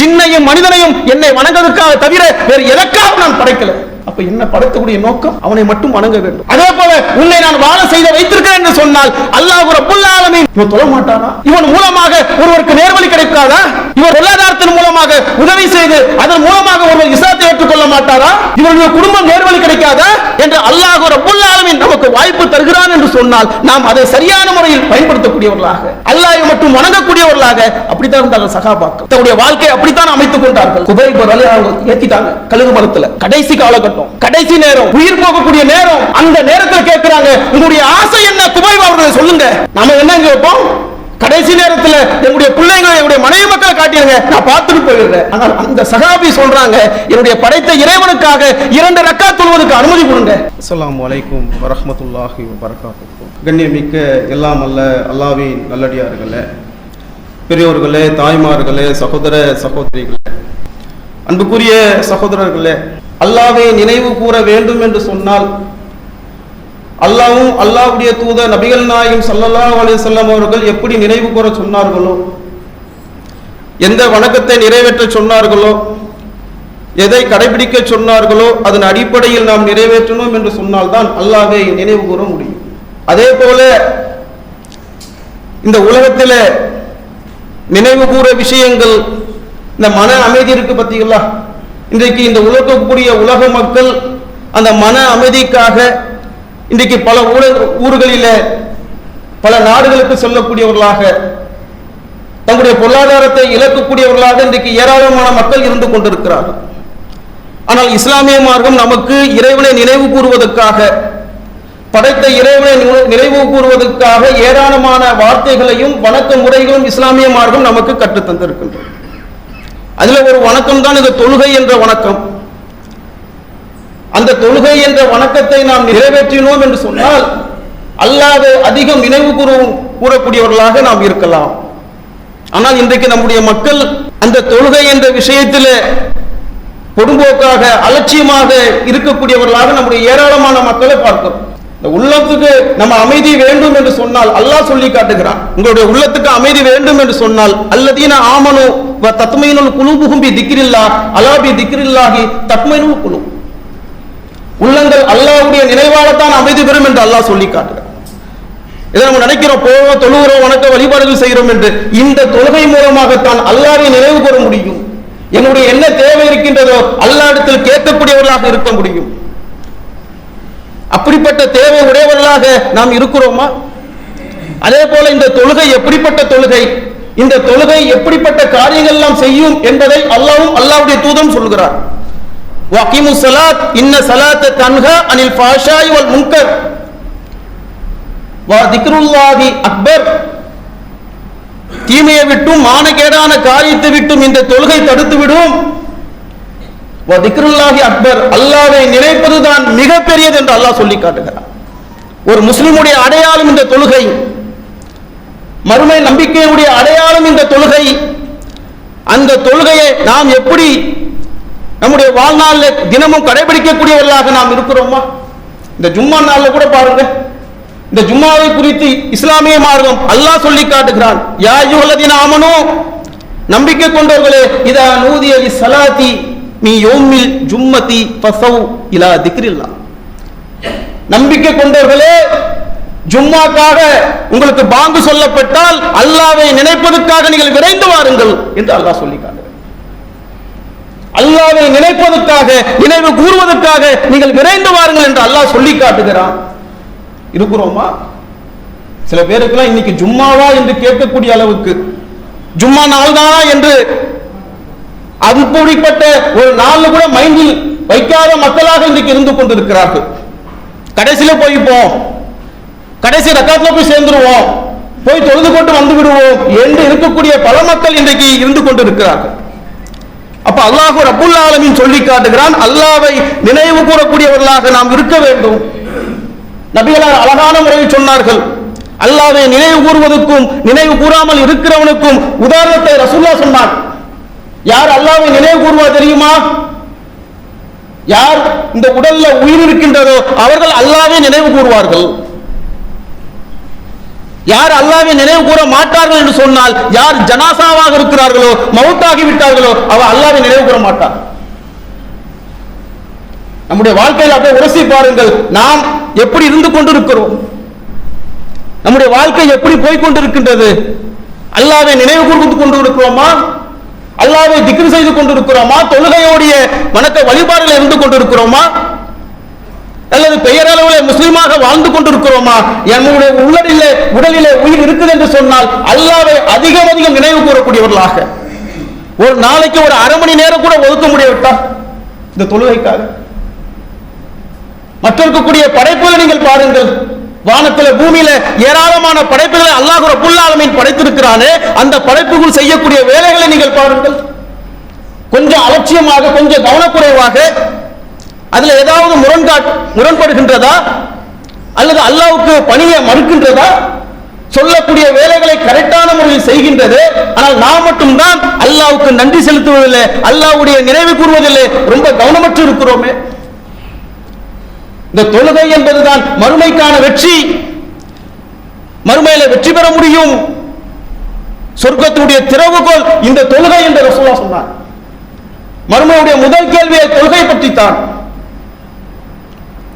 ஜின்னையும் மனிதனையும் என்னை வணங்குவதற்காக தவிர வேறு எதற்காக நான் படைக்கல. அப்ப என்ன படைத்தக்கூடிய நோக்கம்? அவனை மட்டும் வணங்க வேண்டும். அதே போல உன்னை நான் வாழ செய்த வைத்திருக்கிறேன் என்று சொன்னால் அல்லாஹ் ரப்புல் ஆலமீன். இவன் தொழ மாட்டானா? இவன் மூலமாக ஒருவருக்கு நேர்வழி கிடைக்காதா? இவர் பொருளாதாரத்தின் மூலமாக உதவி செய்து அதன் மூலமாக ஒருவர் இஸ்லாத்தை ஏற்றுக்கொள்ள மாட்டாரா? இவருடைய குடும்பம் நேர்வழி கிடைக்காதா? என்று அல்லாஹ் ரப்புல் ஆலமீன் நமக்கு வாய்ப்பு தருகிறான் என்று சொன்னால் நாம் அதை சரியான முறையில் பயன்படுத்தக்கூடியவர்களாக அல்லாஹ் மட்டும் வணங்கக்கூடியவர்களாக அப்படித்தான் இருந்தார்கள் சகாபாக்கள். தன்னுடைய வாழ்க்கையை அப்படித்தான் அமைத்துக் கொண்டார்கள். குபை அலி அவங்க ஏத்திட்டாங்க. கழுகு மரத்துல. கடைசி காலகட்டம். கடைசி நேரம். உயிர் போகக்கூடிய நேரம். அந்த நேரத்தில் கேட்கிறாங்க உங்களுடைய ஆசை என்ன? குபை அவர்களை சொல்லுங்க. நாம என்ன கேட்போம் கடைசி நேரத்துல என்னுடைய பிள்ளைங்க என்னுடைய மனைவி மக்களை காட்டிடுங்க நான் பார்த்துட்டு போயிடுறேன். ஆனால் அந்த சகாபி சொல்றாங்க என்னுடைய படைத்த இறைவனுக்காக இரண்டு ரக்கா தொழுவதற்கு அனுமதி கொடுங்க. அஸ்லாம் வலைக்கும் வரமத்துல்லாஹி வரகாத்து கண்ணியமிக்க எல்லாம் அல்ல அல்லாவின் நல்லடியார்களே பெரியோர்களே தாய்மார்களே சகோதர சகோதரிகளே அன்புக்குரிய சகோதரர்களே அல்லாவை நினைவு கூற வேண்டும் என்று சொன்னால் அல்லாவும் அல்லாஹ்வுடைய தூத நபிகள் நாயும் சல்லல்லா அலைஹி செல்லம் அவர்கள் எப்படி நினைவு கூற சொன்னார்களோ எந்த வணக்கத்தை நிறைவேற்ற சொன்னார்களோ எதை கடைபிடிக்க சொன்னார்களோ அதன் அடிப்படையில் நாம் நிறைவேற்றணும் என்று சொன்னால்தான் அல்லாவை நினைவு கூற முடியும். அதே போல இந்த உலகத்தில் நினைவு கூற விஷயங்கள் இந்த மன அமைதி இருக்கு பார்த்தீங்களா இன்றைக்கு இந்த உலகக்கூடிய உலக மக்கள் அந்த மன அமைதிக்காக இன்றைக்கு பல ஊழ ஊர்களிலே பல நாடுகளுக்கு செல்லக்கூடியவர்களாக தங்களுடைய பொருளாதாரத்தை இழக்கக்கூடியவர்களாக இன்றைக்கு ஏராளமான மக்கள் இருந்து கொண்டிருக்கிறார்கள். ஆனால் இஸ்லாமிய மார்க்கம் நமக்கு இறைவனை நினைவு கூறுவதற்காக படைத்த இறைவனை நினைவு கூறுவதற்காக ஏராளமான வார்த்தைகளையும் வணக்க முறைகளும் இஸ்லாமிய மார்க்கம் நமக்கு கற்றுத்தந்திருக்கின்றது அதில் அதுல ஒரு வணக்கம் தான் இந்த தொழுகை என்ற வணக்கம். அந்த தொழுகை என்ற வணக்கத்தை நாம் நிறைவேற்றினோம் என்று சொன்னால் அல்லாத அதிகம் நினைவு கூறும் கூறக்கூடியவர்களாக நாம் இருக்கலாம். ஆனால் இன்றைக்கு நம்முடைய மக்கள் அந்த தொழுகை என்ற விஷயத்தில் கொடும்போக்காக அலட்சியமாக இருக்கக்கூடியவர்களாக நம்முடைய ஏராளமான மக்களை பார்க்கிறோம். இந்த உள்ளத்துக்கு நம்ம அமைதி வேண்டும் என்று சொன்னால் அல்லாஹ் சொல்லி காட்டுகிறான். உங்களுடைய உள்ளத்துக்கு அமைதி வேண்டும் என்று சொன்னால் அல்லதீன ஆமனு வ குழு புகும்பி திக்ரில்லா அலாபி திக்ரில்லாகி திக்ரில்லாஹி குழு உள்ளங்கள் அல்லாவுடைய நினைவாலத்தான் அமைதி பெறும் என்று அல்லாஹ் சொல்லி காட்டுகிறான். இதை நம்ம நினைக்கிறோம் போவோம் தொழுகிறோம் வணக்க வழிபாடுகள் செய்கிறோம் என்று இந்த தொழுகை மூலமாகத்தான் அல்லாவை நினைவு கூற முடியும். என்னுடைய என்ன தேவை இருக்கின்றதோ அல்லாஹ்விடத்தில் கேட்கக்கூடியவர்களாக இருக்க முடியும். அப்படிப்பட்ட தேவை உடையவர்களாக நாம் இருக்கிறோமா? அதே போல இந்த தொழுகை எப்படிப்பட்ட தொழுகை? இந்த தொழுகை எப்படிப்பட்ட காரியங்கள் எல்லாம் செய்யும் என்பதை அல்லாவும் அல்லாவுடைய தூதம் சொல்கிறார் வாக்கிமு சலாத் இன்ன சலாத்த தன்ஹா அனில் ஃபாஷாய் வல் முன்கர். வா திக்ருல்லாஹி அக்பர். தீமையை விட்டும் மானகேடான காரியத்தை விட்டும் இந்த தொழுகை தடுத்து விடும் திக்ருல்லாஹி அக்பர் அல்லாவை நினைப்பதுதான் மிகப்பெரியது என்று அல்லாஹ் சொல்லி காட்டுகிறார் ஒரு முஸ்லிமுடைய அடையாளம் இந்த தொழுகை. மறுமை நம்பிக்கையுடைய அடையாளம் இந்த தொழுகை. அந்த தொழுகையை நாம் எப்படி நம்முடைய வாழ்நாளில் தினமும் கடைபிடிக்கக்கூடியவர்களாக நாம் இருக்கிறோமா? இந்த ஜும்மா நாளில் கூட பாருங்க. இந்த ஜும்மாவை குறித்து இஸ்லாமிய மார்க்கம் அல்லாஹ் சொல்லி காட்டுகிறான். யா யுவலதின ஆமனோ நம்பிக்கை கொண்டவர்களே இதா நூதிய சலாத்தி மீ யோமில் ஜும்மதி பசவ் இலா திக்ரில்லா நம்பிக்கை கொண்டவர்களே ஜும்மாக்காக உங்களுக்கு பாங்கு சொல்லப்பட்டால் அல்லாவை நினைப்பதற்காக நீங்கள் விரைந்து வாருங்கள் என்று அல்லாஹ் சொல்லி அல்லாவை நினைப்பதற்காக நினைவு கூறுவதற்காக நீங்கள் விரைந்து வாருங்கள் என்று அல்லாஹ் சொல்லி காட்டுகிறான். இருக்கிறோமா? சில பேருக்கெல்லாம் இன்னைக்கு ஜும்மாவா என்று கேட்கக்கூடிய அளவுக்கு ஜும்மா நாள் தானா என்று அப்படிப்பட்ட ஒரு நாள் கூட மைண்டில் வைக்காத மக்களாக இன்றைக்கு இருந்து கொண்டிருக்கிறார்கள். கடைசியில போய்ப்போம் கடைசி ரக்காத்துல போய் சேர்ந்துருவோம். போய் தொழுது கொண்டு வந்து விடுவோம் என்று இருக்கக்கூடிய பல மக்கள் இன்றைக்கு இருந்து கொண்டிருக்கிறார்கள். அப்ப அல்லாஹு ரப்புல் ஆலமின் சொல்லி காட்டுகிறான் அல்லாவை நினைவு கூறக்கூடியவர்களாக நாம் இருக்க வேண்டும். நபிகளார் அழகான முறையில் சொன்னார்கள் அல்லாவை நினைவு கூறுவதற்கும் நினைவு கூறாமல் இருக்கிறவனுக்கும் உதாரணத்தை ரசூல்லா சொன்னான். யார் அல்லாவை நினைவு கூறுவா தெரியுமா? யார் இந்த உடல்ல உயிர் இருக்கின்றதோ அவர்கள் அல்லாவே நினைவு கூறுவார்கள். யார் அல்லாஹ்வை நினைவு கூற மாட்டார்கள் என்று சொன்னால் யார் ஜனாசாவாக இருக்கிறார்களோ மவுத்தாகி விட்டார்களோ அவர் அல்லாவை நினைவு கூற மாட்டார் நம்முடைய வாழ்க்கையில் அப்படியே உரசி பாருங்கள் நாம் எப்படி இருந்து கொண்டிருக்கிறோம்? நம்முடைய வாழ்க்கை எப்படி போய்கொண்டிருக்கின்றது அல்லாவை நினைவு கூர்ந்து கொண்டு இருக்கிறோமா அல்லாவை திக்ரு செய்து கொண்டிருக்கிறோமா? தொழுகையோடைய வணக்க வழிபாடுகள் இருந்து கொண்டிருக்கிறோமா? அல்லது பெயரளவில் முஸ்லீமாக வாழ்ந்து கொண்டிருக்கிறோமா? என்னுடைய உள்ளடிலே உடலிலே உயிர் இருக்குது என்று சொன்னால் அல்லாவை அதிகம் அதிகம் நினைவு கூறக்கூடியவர்களாக. ஒரு நாளைக்கு ஒரு அரை மணி நேரம் கூட ஒதுக்க முடியவிட்டா இந்த தொழுகைக்காக. மற்றிருக்கக்கூடிய படைப்புகளை நீங்கள் பாருங்கள். வானத்துல பூமியில ஏராளமான படைப்புகளை அல்லாஹ் ரபுல்லாலமின் படைத்திருக்கிறானே அந்த படைப்புகள் செய்யக்கூடிய வேலைகளை நீங்கள் பாருங்கள். கொஞ்சம் அலட்சியமாக கொஞ்சம் கவனக்குறைவாக அதுல ஏதாவது முரண்காட் முரண்படுகின்றதா? அல்லது அல்லாவுக்கு பணியை மறுக்கின்றதா? சொல்லக்கூடிய வேலைகளை கரெக்டான முறையில் செய்கின்றது. ஆனால் நான் மட்டும்தான் அல்லாவுக்கு நன்றி செலுத்துவதில்லை அல்லாவுடைய நினைவு கூறுவதில்லை. ரொம்ப கவனமற்று இருக்கிறோமே. இந்த தொழுகை என்பதுதான் மறுமைக்கான வெற்றி. மறுமையில வெற்றி பெற முடியும். சொர்க்கத்தினுடைய திறவுகோல் இந்த தொழுகை என்று ரசோலா சொன்னார். மறுமையுடைய முதல் கேள்வியை தொழுகை பற்றி தான்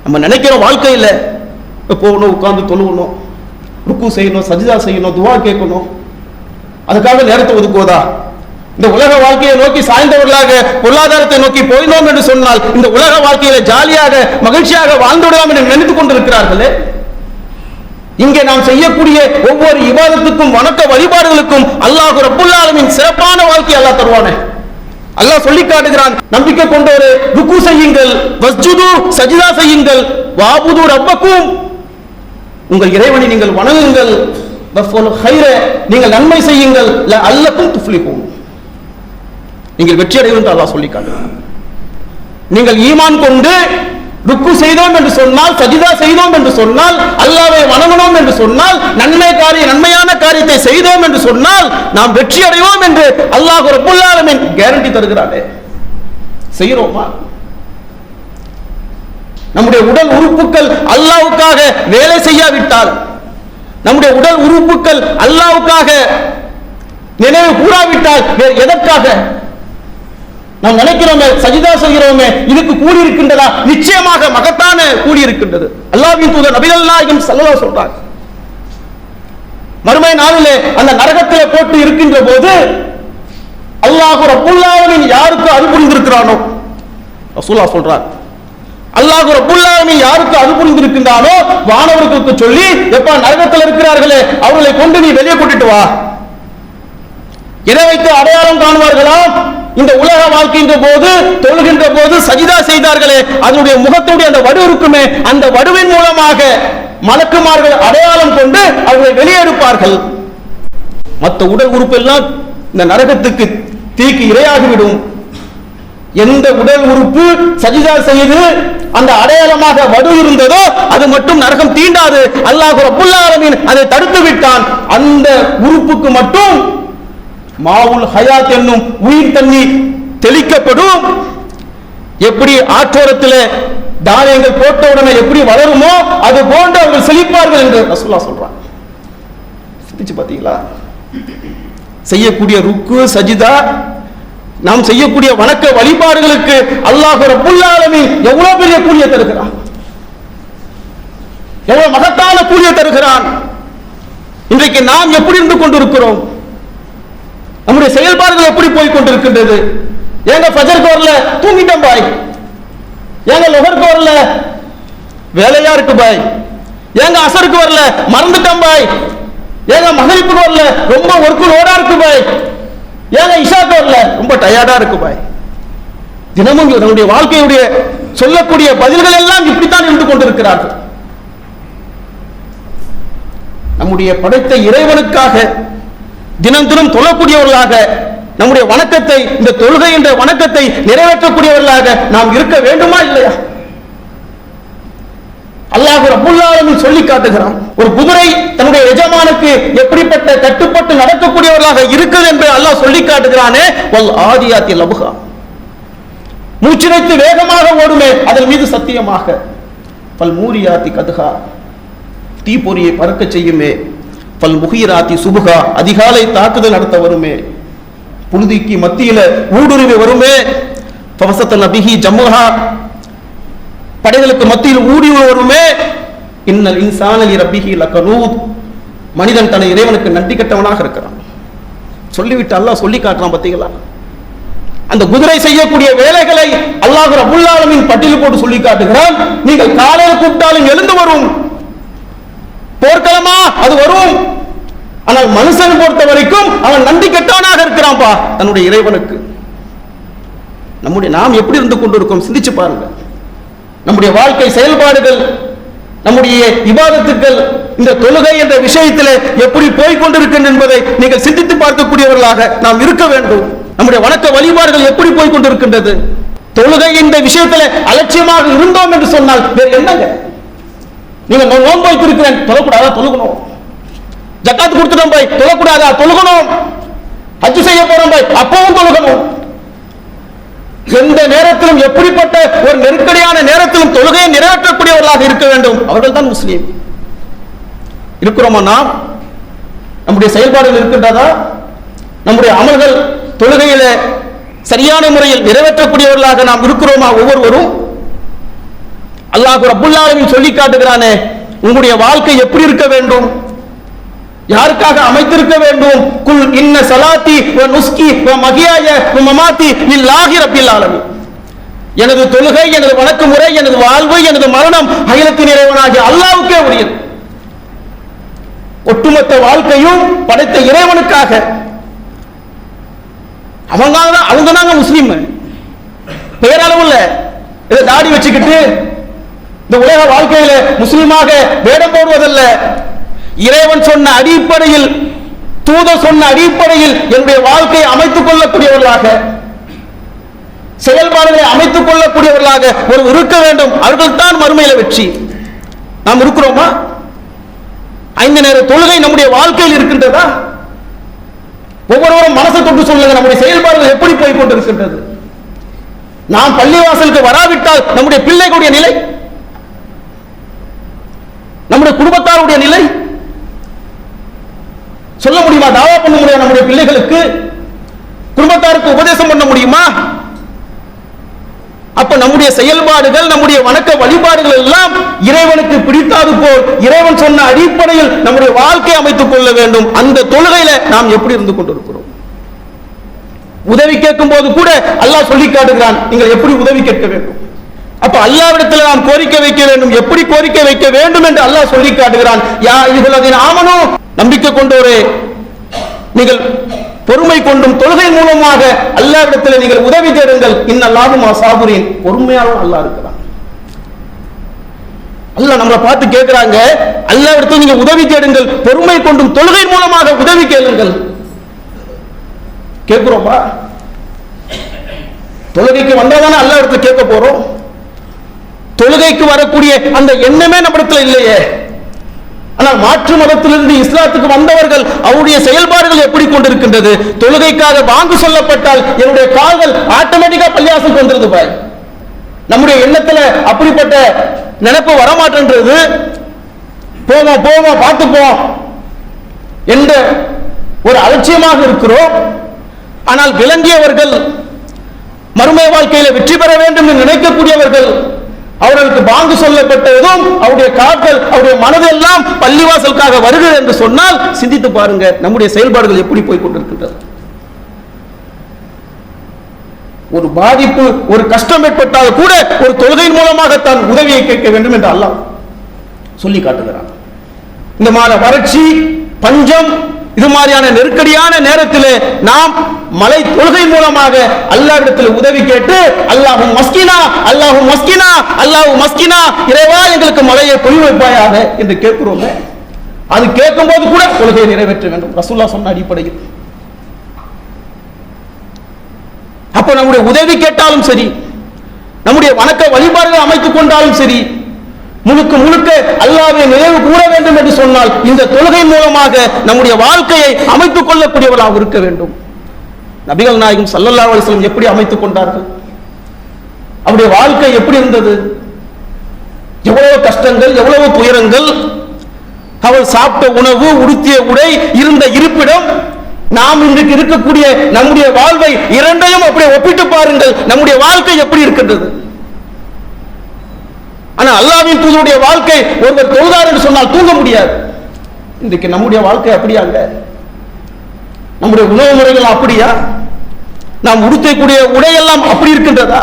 நம்ம நினைக்கிறோம் வாழ்க்கையில் போகணும் உட்கார்ந்து தொழுகணும் ருக்கு செய்யணும் சஜிதா செய்யணும் துவா கேட்கணும். அதுக்காக நேரத்தை ஒதுக்குவதா? இந்த உலக வாழ்க்கையை நோக்கி சாய்ந்தவர்களாக பொருளாதாரத்தை நோக்கி போயினோம் என்று சொன்னால் இந்த உலக வாழ்க்கையில ஜாலியாக மகிழ்ச்சியாக வாழ்ந்து விடலாம் என்று நினைத்துக் கொண்டிருக்கிறார்களே? இங்கே நாம் செய்யக்கூடிய ஒவ்வொரு விவாதத்துக்கும் வணக்க வழிபாடுகளுக்கும் அல்லாஹ் ரப்புல் சிறப்பான வாழ்க்கை அல்லாஹ் தருவானே. அல்லாஹ் சொல்லி காட்டுகிறான் நம்பிக்கை கொண்டோரு ருக்கு செய்யுங்கள் வஸ்ஜுது சஜிதா செய்யுங்கள் வாபுது ரப்பக்கும். உங்கள் இறைவனை நீங்கள் வணங்குங்கள் ஹைர நீங்கள் நன்மை செய்யுங்கள் அல்லக்கும் துஃப்லிஹூன். நீங்கள் வெற்றி அடையும் என்று அல்லாஹ் சொல்லி காட்டுகிறான். நீங்கள் ஈமான் கொண்டு ருக்கு செய்தோம் என்று சொன்னால் சஜிதா செய்தோம் என்று சொன்னால் அல்லாவை வணங்கணும் என்று சொன்னால் நன்மை காரிய நன்மையான காரியத்தை செய்தோம் என்று சொன்னால் நாம் வெற்றி அடைவோம் என்று அல்லாஹ் ரப்புல் கேரண்டி தருகிறாரே செய்கிறோமா? நம்முடைய உடல் உறுப்புகள் அல்லாவுக்காக வேலை செய்யாவிட்டால் நம்முடைய உடல் உறுப்புகள் அல்லாவுக்காக நினைவு கூறாவிட்டால் வேறு எதற்காக? நாம் நினைக்கிறோமே சஜிதா செய்கிறோமே இதுக்கு கூலி இருக்கின்றதா நிச்சயமாக மகத்தான கூலி இருக்கின்றது அல்லாவின் தூதர் நபிகள் நாயகம் சல்லல்லாஹு சொல்றார். மறுமை நாளிலே அந்த நரகத்திலே போட்டு இருக்கின்ற போது அல்லாஹு ரப்புல் யாருக்கு அது புரிந்திருக்கிறானோ? ரசூலா சொல்றார். அல்லாஹ் ரப்புல் யாருக்கு அது புரிந்திருக்கின்றானோ? வானவர்களுக்கு சொல்லி எப்ப நரகத்தில் இருக்கிறார்களே அவர்களை கொண்டு நீ வெளியே கூட்டிட்டு வா. எதை வைத்து அடையாளம் காணுவார்களா? இந்த உலக வாழ்க்கைன்ற போது தொழுகின்ற போது சஜிதா செய்தார்களே அதனுடைய முகத்துடைய அந்த வடு இருக்குமே அந்த வடுவின் மூலமாக மலக்குமார்கள் அடையாளம் கொண்டு அவர்களை வெளியெடுப்பார்கள் மற்ற உடல் உறுப்பு எல்லாம் இந்த நரகத்துக்கு தீக்கு இரையாகிவிடும். எந்த உடல் உறுப்பு சஜிதா செய்து அந்த அடையாளமாக வடு இருந்ததோ அது மட்டும் நரகம் தீண்டாது. அல்லாஹ் ரப்புல் அதை தடுத்து விட்டான் அந்த உறுப்புக்கு மட்டும் மாவுல் ஹயாத் என்னும் உயிர் தண்ணி தெளிக்கப்படும். எப்படி ஆற்றோரத்தில் தானியங்கள் போட்ட உடனே எப்படி வளருமோ அது போன்று அவர்கள் செழிப்பார்கள் என்று ரசூல்லா சொல்றாங்க சிந்திச்சு பார்த்தீங்களா? செய்யக்கூடிய ருக்கு சஜிதா நாம் செய்யக்கூடிய வணக்க வழிபாடுகளுக்கு அல்லாஹ் ரப்புல் எவ்வளவு பெரிய கூலியை தருகிறான்? எவ்வளவு மகத்தான கூலியை தருகிறான்? இன்றைக்கு நாம் எப்படி இருந்து கொண்டிருக்கிறோம்? நம்முடைய செயல்பாடுகள் எப்படி போய் கொண்டிருக்கின்றது ஏங்க ஃபஜருக்கு வரல தூங்கிட்டோம் பாய். ஏங்க லொஹருக்கு வரல வேலையா இருக்கு பாய். ஏங்க அசருக்கு வரல மறந்துட்டோம் பாய். ஏங்க மகளிப்பு வரல ரொம்ப ஒர்க்கு லோடா இருக்கு பாய். ஏங்க இஷாக்கு வரல ரொம்ப டயர்டா இருக்கு பாய். தினமும் நம்முடைய வாழ்க்கையுடைய சொல்லக்கூடிய பதில்கள் எல்லாம் இப்படித்தான் இருந்து கொண்டிருக்கிறார்கள். நம்முடைய படைத்த இறைவனுக்காக தினம் தினம் தொழக்கூடியவர்களாக நம்முடைய வணக்கத்தை இந்த தொழுகை என்ற வணக்கத்தை நிறைவேற்றக்கூடியவர்களாக நாம் இருக்க வேண்டுமா இல்லையா? அல்லாஹ் ரபுல்லாலும் சொல்லி காட்டுகிறான் ஒரு குதிரை தன்னுடைய எஜமானுக்கு எப்படிப்பட்ட கட்டுப்பட்டு நடக்கக்கூடியவர்களாக இருக்குது என்று அல்லாஹ் சொல்லி காட்டுகிறானே வல் ஆதியாத்தி லபுகா மூச்சினைத்து வேகமாக ஓடுமே அதன் மீது சத்தியமாக. பல் மூரியாத்தி கதுகா தீப்பொறியை பறக்க செய்யுமே பல் முகிராத்தி சுபுகா அதிகாலை தாக்குதல் நடத்த வருமே. புழுதிக்கு மத்தியில ஊடுருவி வருமே. பவசத்தல் நபிஹி ஜம்முஹா படைகளுக்கு மத்தியில் ஊடி வருமே. இன்னல் இன்சானலி ரபிஹி லக்கனூத் மனிதன் தன்னை இறைவனுக்கு நன்றி கட்டவனாக இருக்கிறான். சொல்லிவிட்டு அல்லாஹ் சொல்லி காட்டுறான் பார்த்தீங்களா? அந்த குதிரை செய்யக்கூடிய வேலைகளை அல்லாஹ் ரபுல்லாலமின் பட்டியல் போட்டு சொல்லி காட்டுகிறான். நீங்கள் காலையில் கூப்பிட்டாலும் எழுந்து வரும். போர்க்களமா? அது வரும். ஆனால் மனுஷன் பொறுத்த வரைக்கும் அவன் நன்றி கெட்டவனாக இருக்கிறான்பா. தன்னுடைய இறைவனுக்கு. நம்முடைய நாம் எப்படி இருந்து கொண்டிருக்கோம்? சிந்திச்சு பாருங்க. நம்முடைய வாழ்க்கை செயல்பாடுகள் நம்முடைய விவாதத்துக்கள் இந்த தொழுகை என்ற விஷயத்தில் எப்படி போய்கொண்டிருக்கின்றன என்பதை நீங்கள் சிந்தித்து பார்க்கக்கூடியவர்களாக நாம் இருக்க வேண்டும். நம்முடைய வணக்க வழிபாடுகள் எப்படி போய்கொண்டிருக்கின்றது தொழுகை என்ற விஷயத்தில் அலட்சியமாக இருந்தோம் என்று சொன்னால் வேறு என்னங்க? நீங்க நோன்பு வைத்திருக்கிறேன் தொழக்கூடாதா? தொழுகணும். ஜக்காத்து கொடுத்துட்டோம் போய் தொழக்கூடாதா? தொழுகணும். ஹஜ் செய்ய போறோம் போய் அப்பவும் தொழுகணும். எந்த நேரத்திலும் எப்படிப்பட்ட ஒரு நெருக்கடியான நேரத்திலும் தொழுகையை நிறைவேற்றக்கூடியவர்களாக இருக்க வேண்டும். அவர்கள் தான் முஸ்லீம். இருக்கிறோமா நாம்? நம்முடைய செயல்பாடுகள் இருக்கின்றதா? நம்முடைய அமல்கள் தொழுகையில சரியான முறையில் நிறைவேற்றக்கூடியவர்களாக நாம் இருக்கிறோமா ஒவ்வொருவரும்? அல்லாஹ் ரப்புல் சொல்லி காட்டுகிறானே உங்களுடைய வாழ்க்கை எப்படி இருக்க வேண்டும்? யாருக்காக அமைத்திருக்க வேண்டும்? குல் இன்ன சலாத்தி நுஸ்கி மகியாய மமாத்தி லில்லாஹி ரப்பில் ஆலமீன். எனது தொழுகை எனது வணக்க முறை எனது வாழ்வு எனது மரணம் அகிலத்தின் இறைவனாகிய அல்லாவுக்கே உரியது. ஒட்டுமொத்த வாழ்க்கையும் படைத்த இறைவனுக்காக. அவங்க தான் அவங்க தாங்க முஸ்லீம். இல்ல இதை தாடி வச்சுக்கிட்டு இந்த உலக வாழ்க்கையில முஸ்லீமாக வேடம் போடுவதல்ல. இறைவன் சொன்ன அடிப்படையில் தூத சொன்ன அடிப்படையில் என்னுடைய வாழ்க்கையை அமைத்துக் கொள்ளக்கூடியவர்களாக செயல்பாடுகளை அமைத்துக் கொள்ளக்கூடியவர்களாக ஒரு இருக்க வேண்டும். அவர்கள் தான் மறுமையில வெற்றி. நாம் இருக்கிறோமா? ஐந்து நேர தொழுகை நம்முடைய வாழ்க்கையில் இருக்கின்றதா? ஒவ்வொருவரும் மனசை தொட்டு சொல்லுங்க நம்முடைய செயல்பாடுகள் எப்படி போய் கொண்டிருக்கின்றது? நாம் பள்ளிவாசலுக்கு வராவிட்டால் நம்முடைய பிள்ளைகளுடைய நிலை? நம்முடைய குடும்பத்தாருடைய நிலை? சொல்ல முடியுமா? தாவா பண்ண முடியாது நம்முடைய பிள்ளைகளுக்கு? குடும்பத்தாருக்கு உபதேசம் பண்ண முடியுமா? அப்ப நம்முடைய செயல்பாடுகள் நம்முடைய வணக்க வழிபாடுகள் எல்லாம் இறைவனுக்கு பிடித்தாது போல் இறைவன் சொன்ன அடிப்படையில் நம்முடைய வாழ்க்கை அமைத்துக் கொள்ள வேண்டும். அந்த தொழுகையில நாம் எப்படி இருந்து கொண்டிருக்கிறோம்? உதவி கேட்கும் போது கூட அல்லாஹ் சொல்லி காட்டுகிறான் நீங்கள் எப்படி உதவி கேட்க வேண்டும்? அப்ப அல்லாவிடத்தில் நாம் கோரிக்கை வைக்க வேண்டும். எப்படி கோரிக்கை வைக்க வேண்டும் என்று அல்லாஹ் சொல்லி காட்டுகிறான். யா இதுலதின் ஆமனும் நம்பிக்கை கொண்டோரே நீங்கள் பொறுமை கொண்டும் தொழுகை மூலமாக அல்லாவிடத்தில் நீங்கள் உதவி தேடுங்கள். இன்னல்லாகும் சாபுரின். பொறுமையாலும் அல்லா இருக்கிறான். அல்ல நம்மளை பார்த்து கேட்கிறாங்க அல்லாவிடத்தில் நீங்க உதவி தேடுங்கள். பொறுமை கொண்டும் தொழுகை மூலமாக உதவி கேளுங்கள். கேட்கிறோமா? தொழுகைக்கு வந்தாதானே அல்லா இடத்துல கேட்க போறோம்? தொழுகைக்கு வரக்கூடிய அந்த எண்ணமே நம்மிடத்துல இல்லையே. ஆனால் மாற்று மதத்திலிருந்து இஸ்லாத்துக்கு வந்தவர்கள் அவருடைய செயல்பாடுகள் எப்படி கொண்டிருக்கின்றது? தொழுகைக்காக வாங்கு சொல்லப்பட்டால் என்னுடைய கால்கள் ஆட்டோமேட்டிக்கா பள்ளியாசம் வந்துருது பாய் நம்முடைய எண்ணத்துல அப்படிப்பட்ட நினைப்பு வரமாட்டேன்றது. போவோம் போவோம் பார்த்துப்போம் என்ற ஒரு அலட்சியமாக இருக்கிறோம். ஆனால் விளங்கியவர்கள் மறுமை வாழ்க்கையில வெற்றி பெற வேண்டும் என்று நினைக்கக்கூடியவர்கள் அவர்களுக்கு பாங்கு சொல்லப்பட்டதும் அவருடைய கால்கள் அவருடைய மனதெல்லாம் பள்ளிவாசலுக்காக வருகிறது என்று சொன்னால் சிந்தித்து பாருங்க நம்முடைய செயல்பாடுகள் எப்படி போய் கொண்டிருக்கின்றது ஒரு பாதிப்பு ஒரு கஷ்டம் ஏற்பட்டால் கூட ஒரு தொழுகையின் மூலமாக தான் உதவியை கேட்க வேண்டும் என்று அல்லாஹ் சொல்லி காட்டுகிறான். இந்த மாதிரி வறட்சி பஞ்சம் இது மாதிரியான நெருக்கடியான நேரத்தில் நாம் மலை தொழுகை மூலமாக அல்லாவிடத்தில் உதவி கேட்டு அல்லாஹும் மஸ்கினா அல்லாஹும் மஸ்கினா அல்லாஹும் மஸ்கினா இறைவா எங்களுக்கு மலையை பொய் வைப்பாயாக என்று கேட்கிறோமே. அது கேட்கும் போது கூட கொள்கையை நிறைவேற்ற வேண்டும். ரசூல்லா சொன்ன அடிப்படையில். அப்ப நம்முடைய உதவி கேட்டாலும் சரி நம்முடைய வணக்க வழிபாடுகள் அமைத்துக் கொண்டாலும் சரி முழுக்க முழுக்க அல்லாவை நினைவு கூற வேண்டும் என்று சொன்னால் இந்த தொழுகை மூலமாக நம்முடைய வாழ்க்கையை அமைத்துக் கொள்ளக்கூடியவராக இருக்க வேண்டும். நபிகள் நாயகம் சல்லல்லா அலிஸ்லம் எப்படி அமைத்துக் கொண்டார்கள்? அவருடைய வாழ்க்கை எப்படி இருந்தது? எவ்வளவு கஷ்டங்கள் எவ்வளவு துயரங்கள்? அவள் சாப்பிட்ட உணவு உடுத்திய உடை இருந்த இருப்பிடம் நாம் இன்றைக்கு இருக்கக்கூடிய நம்முடைய வாழ்வை இரண்டையும் அப்படியே ஒப்பிட்டு பாருங்கள். நம்முடைய வாழ்க்கை எப்படி இருக்கின்றது? ஆனா அல்லாவின் தூதருடைய வாழ்க்கை ஒருவர் தொழுதார் என்று சொன்னால் தூங்க முடியாது. இன்றைக்கு நம்முடைய வாழ்க்கை அப்படியாங்க நம்முடைய உணவு முறைகள் அப்படியா? நாம் உடுத்தக்கூடிய உடையெல்லாம் அப்படி இருக்கின்றதா?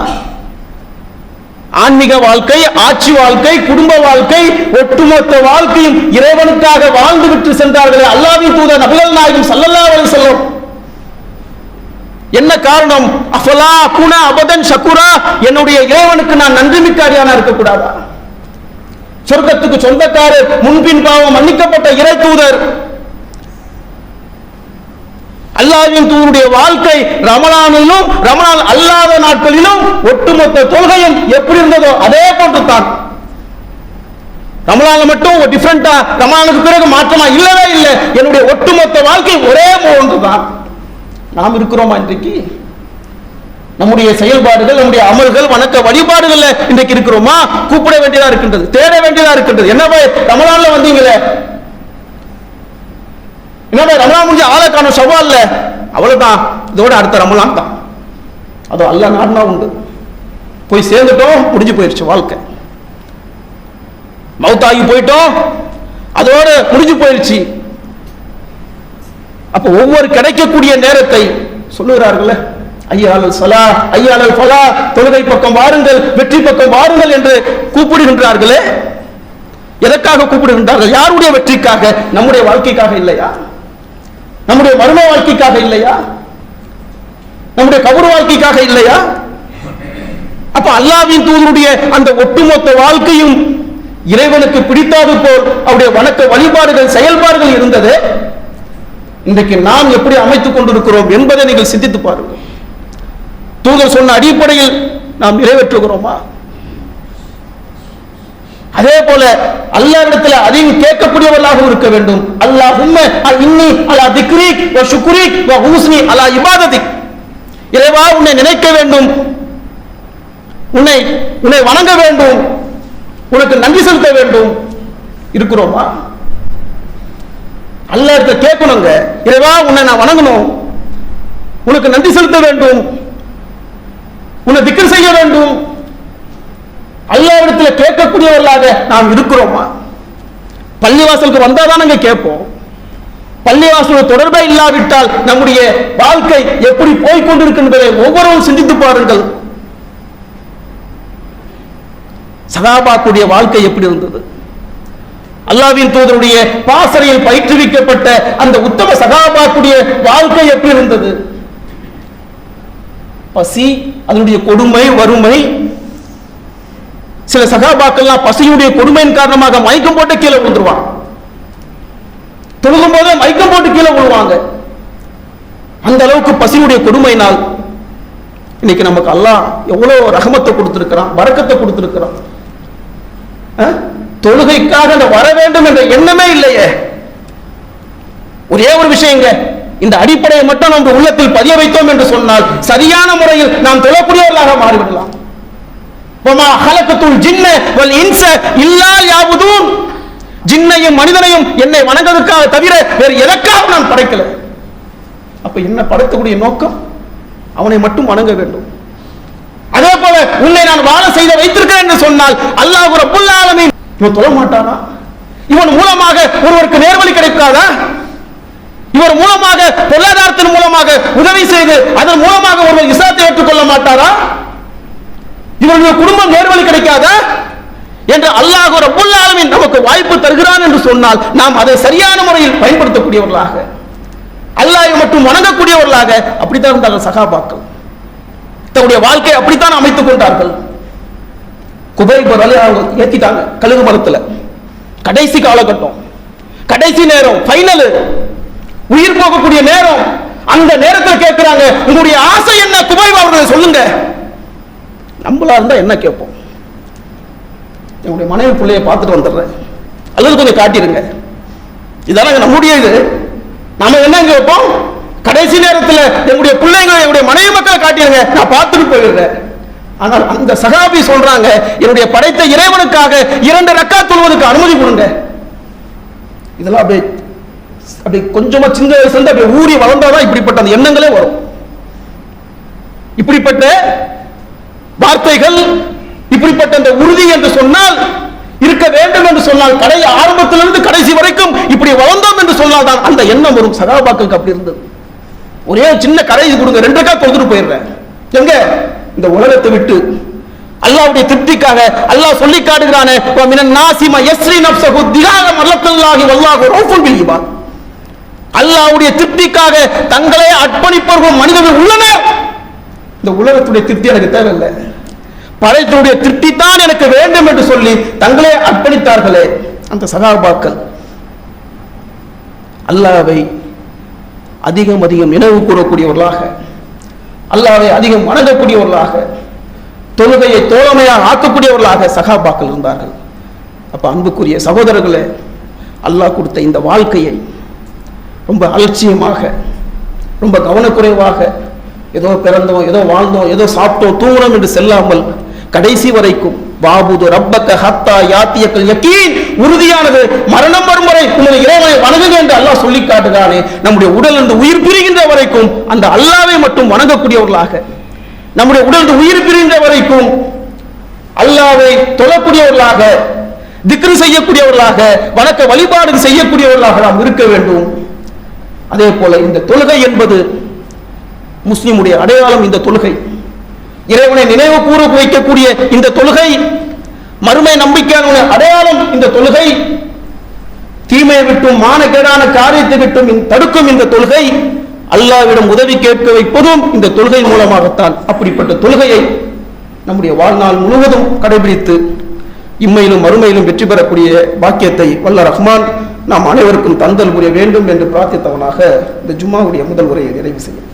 ஆன்மீக வாழ்க்கை ஆட்சி வாழ்க்கை குடும்ப வாழ்க்கை ஒட்டுமொத்த வாழ்க்கையும் இறைவனுக்காக வாழ்ந்து விட்டு சென்றார்களே அல்லாவின் தூதர் நபிகள் நாயகம் ஸல்லல்லாஹு சொல்லும் என்ன காரணம்? அஃபலா குண அபதன் சக்குரா என்னுடைய இறைவனுக்கு நான் நன்றி அடியானா இருக்கக்கூடாதா? சொர்க்கத்துக்கு சொந்தக்காரர் முன்பின் பாவம் மன்னிக்கப்பட்ட இறை தூதர். அல்லாவின் தூதருடைய வாழ்க்கை ரமணானிலும் ரமணான் அல்லாத நாட்களிலும் ஒட்டுமொத்த தொல்கையும் எப்படி இருந்ததோ அதே போன்று தான் ரமலான்ல மட்டும் ஒரு டிஃபரெண்டா ரமலானுக்கு பிறகு மாற்றமா இல்லவே இல்லை. என்னுடைய ஒட்டுமொத்த வாழ்க்கை ஒரே போன்று தான் நாம் இருக்கிறோமா இன்றைக்கு? நம்முடைய செயல்பாடுகள் நம்முடைய அமல்கள் வணக்க வழிபாடுகள்ல இன்றைக்கு இருக்கிறோமா? கூப்பிட வேண்டியதா இருக்கின்றது தேட வேண்டியதா இருக்கின்றது. என்ன ரமலான்ல வந்தீங்களே? என்ன ரமலான் முடிஞ்ச ஆளை காணும் சவால்ல அவ்வளவுதான். இதோட அடுத்த ரமலான் தான். அது அல்ல நாடுனா உண்டு. போய் சேர்ந்துட்டோம் முடிஞ்சு போயிடுச்சு வாழ்க்கை. மவுத்தாகி போயிட்டோம் அதோட முடிஞ்சு போயிடுச்சு அப்ப ஒவ்வொரு கிடைக்கக்கூடிய நேரத்தை சொல்லுகிறார்கள் ஐயாளல் சலா ஐயாளல் ஃபலா தொழுகை பக்கம் வாருங்கள் வெற்றி பக்கம் வாருங்கள் என்று கூப்பிடுகின்றார்களே. எதற்காக கூப்பிடுகின்றார்கள்? யாருடைய வெற்றிக்காக? நம்முடைய வாழ்க்கைக்காக இல்லையா? நம்முடைய மர்ம வாழ்க்கைக்காக இல்லையா? நம்முடைய கபர் வாழ்க்கைக்காக இல்லையா? அப்ப அல்லாவின் தூதருடைய அந்த ஒட்டுமொத்த வாழ்க்கையும் இறைவனுக்கு பிடித்தாது போல் அவருடைய வணக்க வழிபாடுகள் செயல்பாடுகள் இருந்தது. இன்றைக்கு நாம் எப்படி அமைத்துக் கொண்டிருக்கிறோம் என்பதை நீங்கள் சிந்தித்து பாருங்கள். தூதர் சொன்ன அடிப்படையில் நாம் நிறைவேற்றுகிறோமா? அதே போல அல்லாஹ்விடத்தில் அதையும் கேட்கக்கூடியவர்களாகவும் இருக்க வேண்டும். அல்லாஹ் உண்மை இன்னி அலா திக்ரி வ ஷுக்ரிக் வ ஹூஸ்னி அலா இபாததி இறைவா உன்னை நினைக்க வேண்டும். உன்னை உன்னை வணங்க வேண்டும். உனக்கு நன்றி செலுத்த வேண்டும். இருக்கிறோமா? அல்லாஹ்ட்ட கேட்கணுங்க. இறைவா உன்னை நான் வணங்கணும். உனக்கு நன்றி செலுத்த வேண்டும். உன்னை திக்கர் செய்ய வேண்டும். அல்லாவிடத்தில் கேட்கக்கூடியவர்களாக நாம் இருக்கிறோமா? பள்ளிவாசலுக்கு வந்தாதான் நாங்க கேட்போம். பள்ளிவாசலோட தொடர்பே இல்லாவிட்டால் நம்முடைய வாழ்க்கை எப்படி போய்க் என்பதை ஒவ்வொருவரும் சிந்தித்து பாருங்கள். சகாபாக்குடைய வாழ்க்கை எப்படி இருந்தது? அல்லாவின் தூதருடைய பாசறையில் பயிற்றுவிக்கப்பட்ட அந்த உத்தம சகாபாக்குடைய வாழ்க்கை எப்படி இருந்தது? பசி அதனுடைய கொடுமை வறுமை. சில சகாபாக்கள்லாம் பசியுடைய கொடுமையின் காரணமாக மயக்கம் போட்டு கீழே விழுந்துருவாங்க. தொழுகும் போதே மயக்கம் போட்டு கீழே விழுவாங்க. அந்த அளவுக்கு பசியுடைய கொடுமையினால் இன்னைக்கு நமக்கு அல்லாஹ் எவ்வளவு ரகமத்தை கொடுத்திருக்கிறான் வரக்கத்தை கொடுத்திருக்கிறான். தொழுகைக்காக அந்த வர வேண்டும் என்ற எண்ணமே இல்லையே. ஒரே ஒரு விஷயங்க இந்த அடிப்படையை மட்டும் நம்ம உள்ளத்தில் பதிய வைத்தோம் என்று சொன்னால் சரியான முறையில் நாம் தொழக்கூடியவர்களாக மாறிவிடலாம். வமா ஹலக்கத்துல் ஜின்ன வல் இன்ச இல்லா ஜின்னையும் மனிதனையும் என்னை வணங்குவதற்காக தவிர வேறு எதற்காக நான் படைக்கல. அப்ப என்ன படைக்கக்கூடிய நோக்கம்? அவனை மட்டும் வணங்க வேண்டும். அதே போல உன்னை நான் வாழ செய்த வைத்திருக்கிறேன் என்று சொன்னால் அல்லாஹ் ரப்புல் இவன் தொழ மாட்டானா இவன் மூலமாக ஒருவருக்கு நேர்வழி கிடைக்காதா? இவர் மூலமாக பொருளாதாரத்தின் மூலமாக உதவி செய்து அதன் மூலமாக ஒருவர் இஸ்லாத்தை ஏற்றுக்கொள்ள மாட்டாரா? இவருடைய குடும்பம் நேர்வழி கிடைக்காத? என்று அல்லாஹ் ரப்புல் ஆலமீன் நமக்கு வாய்ப்பு தருகிறான் என்று சொன்னால் நாம் அதை சரியான முறையில் பயன்படுத்தக்கூடியவர்களாக அல்லாஹை மட்டும் வணங்கக்கூடியவர்களாக அப்படித்தான் இருந்தார்கள் சகாபாக்கள். தன்னுடைய வாழ்க்கையை அப்படித்தான் அமைத்துக் கொண்டார்கள். குபைபர் அலி அவங்க ஏத்திட்டாங்க கழுகு மரத்துல. கடைசி காலகட்டம். கடைசி நேரம் ஃபைனலு உயிர் போகக்கூடிய நேரம். அந்த நேரத்தில் கேட்கிறாங்க உங்களுடைய ஆசை என்ன? குபைப் அவர்களை சொல்லுங்க. நம்மளா இருந்தா என்ன கேட்போம்? என்னுடைய மனைவி பிள்ளைய பார்த்துட்டு வந்துடுறேன். அல்லது கொஞ்சம் காட்டிடுங்க. இதெல்லாம் நம்முடைய இது. நம்ம என்ன கேட்போம் கடைசி நேரத்தில் என்னுடைய பிள்ளைங்களை என்னுடைய மனைவி மக்களை காட்டிடுங்க. நான் பார்த்துட்டு போயிடுறேன். ஆனால் அந்த சகாபி சொல்றாங்க என்னுடைய படைத்த இறைவனுக்காக இரண்டு ரக்கா தொழுவதற்கு அனுமதி கொடுங்க. இதெல்லாம் அப்படியே அப்படி கொஞ்சமா சின்ன வயசுல இருந்து ஊறி வளர்ந்தாதான் இப்படிப்பட்ட அந்த எண்ணங்களே வரும். இப்படிப்பட்ட வார்த்தைகள் இப்படிப்பட்ட அந்த உறுதி என்று சொன்னால் இருக்க வேண்டும் என்று சொன்னால் கடை ஆரம்பத்திலிருந்து கடைசி வரைக்கும் இப்படி வளர்ந்தோம் என்று சொன்னால் தான் அந்த எண்ணம் வரும். சகாபாக்களுக்கு அப்படி இருந்தது. ஒரே சின்ன கடைசி கொடுங்க ரெண்டு கா கொடுத்துட்டு போயிடுறேன். எங்க? இந்த உலகத்தை விட்டு. அல்லாவுடைய திருப்திக்காக அல்லாஹ் சொல்லி காட்டுகிறானே நாசிமா எஸ்ரீ நாசிம யஸ்ரி மல்லத்தல்லாகி திகாக ரோஃபுல் வல்லாஹு அல்லாவுடைய அல்லாஹ்வுடைய திருப்திக்காக தங்களை அர்ப்பணிப்பவர்கள் மனிதர்கள் உள்ளனர். இந்த உலகத்துடைய திருப்தி எனக்கு தேவையில்லை. படைத்தனுடைய திருப்தி தான் எனக்கு வேண்டும் என்று சொல்லி தங்களே அர்ப்பணித்தார்களே. அந்த சகாபாக்கள் அல்லாவை அதிகம் அதிகம் நினைவு கூறக்கூடியவர்களாக அல்லாவை அதிகம் வணங்கக்கூடியவர்களாக தொழுகையை தோழமையாக ஆக்கக்கூடியவர்களாக சகாபாக்கள் இருந்தார்கள். அப்ப அன்புக்குரிய சகோதரர்களே அல்லாஹ் கொடுத்த இந்த வாழ்க்கையை ரொம்ப அலட்சியமாக ரொம்ப கவனக்குறைவாக ஏதோ பிறந்தோம் ஏதோ வாழ்ந்தோம் ஏதோ சாப்பிட்டோம் தூங்குறோம் என்று செல்லாமல் கடைசி வரைக்கும் பாபுது ரப்பக்க ஹத்தா யாத்தியக்கள் யக்கீன் உறுதியானது மரணம் வரும் வரை உங்களை இறைவனை வணங்குங்க என்று அல்லாஹ் சொல்லி காட்டுகிறானே. நம்முடைய உடல் இருந்து உயிர் பிரிகின்ற வரைக்கும் அந்த அல்லாவை மட்டும் வணங்கக்கூடியவர்களாக நம்முடைய உடல் இருந்து உயிர் பிரிகின்ற வரைக்கும் அல்லாவை தொழக்கூடியவர்களாக திக்ரு செய்யக்கூடியவர்களாக வணக்க வழிபாடு செய்யக்கூடியவர்களாக நாம் இருக்க வேண்டும். அதே போல இந்த தொழுகை என்பது முஸ்லிமுடைய அடையாளம் இந்த தொழுகை. இறைவனை நினைவு கூற வைக்கக்கூடிய இந்த தொழுகை மறுமை நம்பிக்கையான அடையாளம் இந்த தொழுகை தீமையை விட்டும் மானக்கேடான காரியத்தை விட்டும் தடுக்கும் இந்த தொழுகை அல்லாவிடம் உதவி கேட்க வைப்பதும் இந்த தொழுகை மூலமாகத்தான். அப்படிப்பட்ட தொழுகையை நம்முடைய வாழ்நாள் முழுவதும் கடைபிடித்து இம்மையிலும் மறுமையிலும் வெற்றி பெறக்கூடிய பாக்கியத்தை வல்ல ரஹ்மான் நாம் அனைவருக்கும் தந்தல் புரிய வேண்டும் என்று பிரார்த்தித்தவனாக இந்த ஜும்மாவுடைய முதல் உரையை நிறைவு செய்யும்.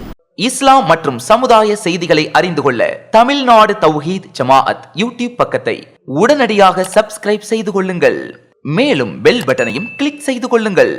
இஸ்லாம் மற்றும் சமுதாய செய்திகளை அறிந்து கொள்ள தமிழ்நாடு தௌஹீத் ஜமாஅத் யூடியூப் பக்கத்தை உடனடியாக சப்ஸ்கிரைப் செய்து கொள்ளுங்கள். மேலும் பெல் பட்டனையும் கிளிக் செய்து கொள்ளுங்கள்.